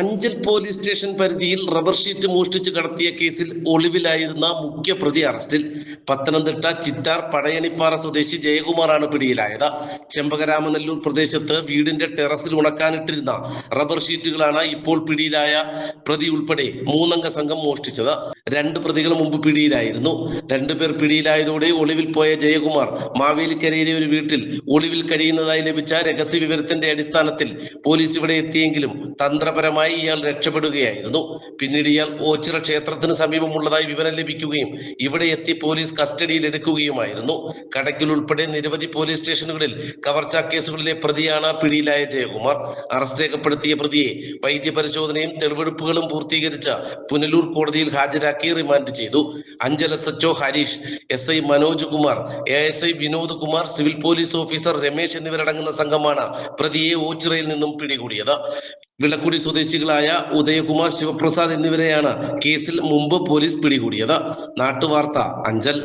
Anchal police station പരിധിയിൽ rubber sheet മോഷ്ടിച്ച് കടത്തിയ കേസിൽ ഒളിവിലായിരുന്ന മുഖ്യ പ്രതി അറസ്റ്റിൽ പത്തനംതിട്ട ചിറ്റാർ പടയണിപ്പാറ സ്വദേശി ജയകുമാറാണ് പിടിയിലായത്. ചെമ്പകരാമനെല്ലൂർ പ്രദേശത്ത് വീടിന്റെ ടെറസിൽ ഉണക്കാനിട്ടിരുന്ന റബ്ബർ ഷീറ്റുകളാണ് ഇപ്പോൾ പിടിയിലായ പ്രതി ഉൾപ്പെടെ മൂന്നംഗ സംഘം മോഷ്ടിച്ചത്. രണ്ട് പ്രതികൾ മുമ്പ് പിടിയിലായിരുന്നു. രണ്ടുപേർ പിടിയിലായതോടെ ഒളിവിൽ പോയ ജയകുമാർ മാവേലിക്കരയിലെ ഒരു വീട്ടിൽ ഒളിവിൽ കഴിയുന്നതായി ലഭിച്ച രഹസ്യ വിവരത്തിന്റെ അടിസ്ഥാനത്തിൽ പോലീസ് ഇവിടെ എത്തിയെങ്കിലും തന്ത്രപരമായി ഇയാൾ രക്ഷപ്പെടുകയായിരുന്നു. പിന്നീട് ഇയാൾ ഓച്ചിറ ക്ഷേത്രത്തിന് സമീപമുള്ളതായി വിവരം ലഭിക്കുകയും ഇവിടെ എത്തി പോലീസ് കസ്റ്റഡിയിൽ എടുക്കുകയുമായിരുന്നു. കടയ്ക്കൽ ഉൾപ്പെടെ നിരവധി പോലീസ് സ്റ്റേഷനുകളിൽ കവർച്ചാ കേസുകളിലെ പ്രതിയാണ് പിടിയിലായ ജയകുമാർ. അറസ്റ്റ് രേഖപ്പെടുത്തിയ പ്രതിയെ വൈദ്യപരിശോധനയും തെളിവെടുപ്പുകളും പൂർത്തീകരിച്ച പുനലൂർ കോടതിയിൽ ഹാജരാക്കി റിമാൻഡ് ചെയ്തു. Anchal S HO Harish S I Manoj Kumar A S I Vinod Kumar civil police officer Ramesh എന്നിവരടങ്ങുന്ന സംഘമാണ് പ്രതിയെ ഓച്ചിറയിൽ നിന്നും പിടികൂടിയത്. വിളക്കുടി സ്വദേശികളായ ഉദയകുമാർ ശിവപ്രസാദ് എന്നിവരെയാണ് കേസിൽ മുമ്പ് പോലീസ് പിടികൂടിയത്. നാട്ടുവാർത്ത അഞ്ചൽ.